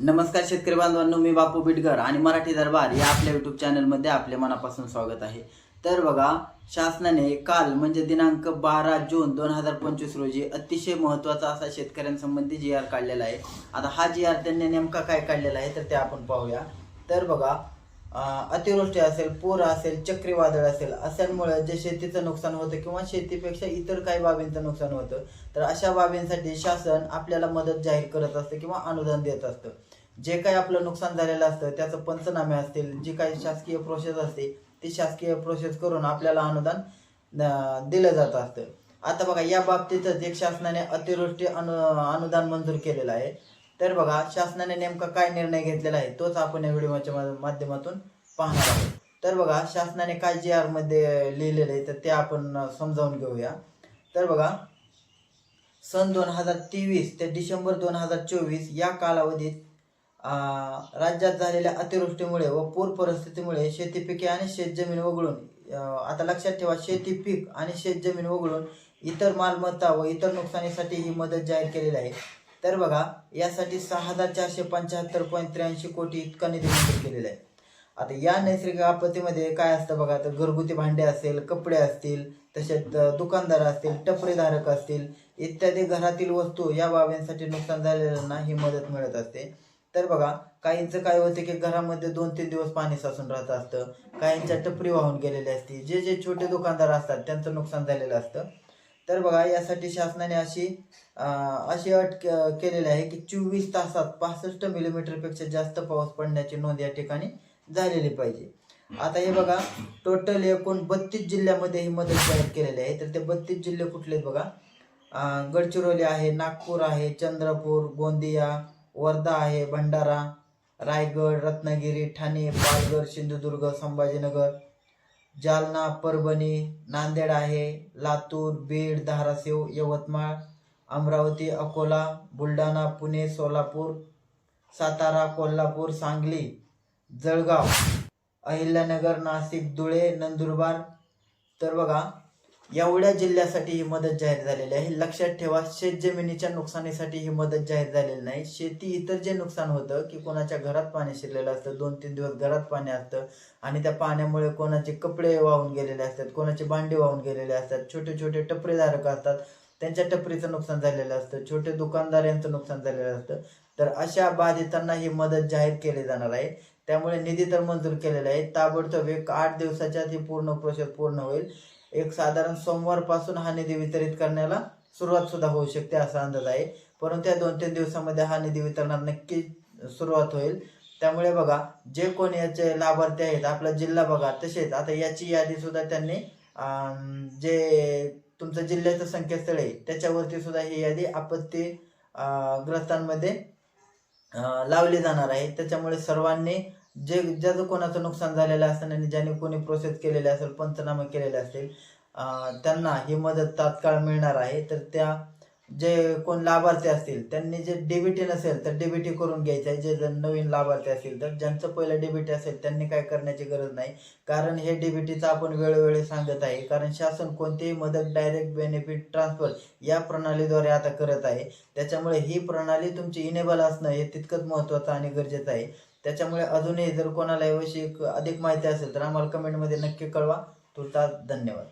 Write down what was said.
नमस्कार शेतकरी बांधवांनो मी बापू बिटगर आणि मराठी दरबार या आपल्या युट्यूब चॅनलमध्ये आपले मनापासून स्वागत आहे. तर बघा शासनाने काल म्हणजे दिनांक बारा जून दोन हजार पंचवीस रोजी अतिशय महत्त्वाचा असा शेतकऱ्यांसंबंधी जी आर काढलेला आहे. आता हा जी आर त्यांनी नेमका काय काढलेला आहे तर ते आपण पाहूया. तर बघा अतिवृष्टी असेल पूर असेल चक्रीवादळ असेल अशांमुळे जे शेतीचं नुकसान होतं किंवा शेतीपेक्षा इतर काही बाबींचं नुकसान होतं तर अशा बाबींसाठी शासन आपल्याला मदत जाहीर करत असतं किंवा अनुदान देत असतं. जे काही आपलं नुकसान झालेलं असतं त्याचं पंचनामे असतील जी काही शासकीय प्रोसेस असते ती शासकीय प्रोसेस करून आपल्याला अनुदान दिलं जात असतं. आता बघा या बाबतीतच एक शासनाने अतिवृष्टी अनु अनुदान मंजूर केलेलं आहे. तर बघा शासनाने नेमका काय निर्णय घेतलेला आहे तोच आपण या व्हिडिओच्या मा- माध्यमातून पाहणार आहोत. तर बघा शासनाने काय जी आरमध्ये लिहिलेलं आहे तर ते आपण समजावून घेऊया. तर बघा सन दोन हजार तेवीस ते डिसेंबर दोन हजार चोवीस या कालावधीत राज्यात झालेल्या अतिवृष्टीमुळे व पूर परिस्थितीमुळे शेती पिके आणि शेतजमीन वगळून आता लक्षात ठेवा शेती पीक आणि शेतजमीन वगळून इतर मालमत्ता व इतर नुकसानीसाठी ही मदत जाहीर केलेली आहे. तर बघा यासाठी सहा हजार चारशे पंच्याहत्तर पॉईंट त्र्याऐंशी कोटी इतका निधी मंजूर केलेला आहे. आता या नैसर्गिक आपत्तीमध्ये काय असतं बघा तर घरगुती भांडे असेल कपडे असतील तसेच दुकानदार असतील टपरीधारक असतील इत्यादी घरातील वस्तू या बाबींसाठी नुकसान झालेल्यांना ही मदत मिळत असते. तर बघा काहींचं काय होतं की घरामध्ये दोन तीन दिवस पाणी साचून राहत असतं. काहींच्या टपरी वाहून गेलेल्या असते जे जे छोटे दुकानदार असतात त्यांचं नुकसान झालेलं असतं. तर बघा यासाठी शासनाने अशी अशी अट केलेली आहे की चोवीस तासात पासष्ट मिलीमीटरपेक्षा जास्त पाऊस पडण्याची नोंद या ठिकाणी झालेली पाहिजे. आता हे बघा टोटल एकूण बत्तीस जिल्ह्यामध्ये ही मदत जाहीर केलेली आहे. तर ते बत्तीस जिल्हे कुठले बघा? गडचिरोली आहे नागपूर आहे चंद्रपूर गोंदिया वर्धा आहे भंडारा रायगड रत्नागिरी ठाणे पालघर सिंधुदुर्ग संभाजीनगर जालना परभणी नांदेड आहे लातूर बीड धाराशिव यवतमाळ अमरावती अकोला बुलढाणा पुणे सोलापूर सातारा कोल्हापूर सांगली जळगाव अहिल्यानगर नाशिक धुळे नंदुरबार. तर बघा एवढ्या जिल्ह्यासाठी ही मदत जाहीर झालेली आहे. लक्षात ठेवा शेतजमिनीच्या नुकसानीसाठी ही मदत जाहीर झालेली नाही. शेती इतर जे नुकसान होतं की कोणाच्या घरात पाणी शिरलेलं असतं दोन तीन दिवस घरात पाणी असतं आणि त्या पाण्यामुळे कोणाचे कपडे वाहून गेलेले असतात कोणाचे भांडे वाहून गेलेले असतात छोटे छोटे टपरेधारक असतात त्यांच्या टपरीचं नुकसान झालेलं असतं छोटे दुकानदार यांचं नुकसान झालेलं असतं. तर अशा बाधितांना ही मदत जाहीर केली जाणार आहे. त्यामुळे निधी तर मंजूर केलेला आहे. ताबडतोब एक आठ दिवसाच्या आत ही पूर्ण प्रोसेस पूर्ण होईल. एक साधारण सोमवारपासून हा निधी वितरित करण्याला सुरुवात सुद्धा होऊ शकते असा अंदाज आहे. परंतु या दोन तीन दिवसामध्ये हा निधी वितरणात नक्की सुरुवात होईल. त्यामुळे बघा जे कोण याचे लाभार्थी आहेत आपला जिल्हा बघा तसेच आता याची यादी सुद्धा त्यांनी जे तुमचं जिल्ह्याचं संकेतस्थळ आहे त्याच्यावरती सुद्धा ही यादी आपत्ती ग्रस्तांमध्ये लावली जाणार आहे. त्याच्यामुळे सर्वांनी जे ज्याचं कोणाचं नुकसान झालेलं असेल आणि ज्याने कोणी प्रोसेस केलेले असेल पंचनामे केलेले असतील त्यांना ही मदत तात्काळ मिळणार आहे. तर त्या जे कोण लाभार्थी असतील त्यांनी जे डेबिटी नसेल तर डेबिटी करून घ्यायचं आहे. जे जर नवीन लाभार्थी असतील तर ज्यांचं पहिलं डेबिटी असेल त्यांनी काय करण्याची गरज नाही. कारण हे डेबिटीचं आपण वेळोवेळी सांगत आहे. कारण शासन कोणतीही मदत डायरेक्ट बेनिफिट ट्रान्सफर या प्रणालीद्वारे आता करत आहे. त्याच्यामुळे ही प्रणाली तुमची इनेबल असणं हे तितकंच महत्त्वाचं आणि गरजेचं आहे. त्याच्यामुळे अजूनही जर कोणाला याविषयी अधिक माहिती असेल तर आम्हाला कमेंटमध्ये नक्की कळवा. तुर्तास धन्यवाद.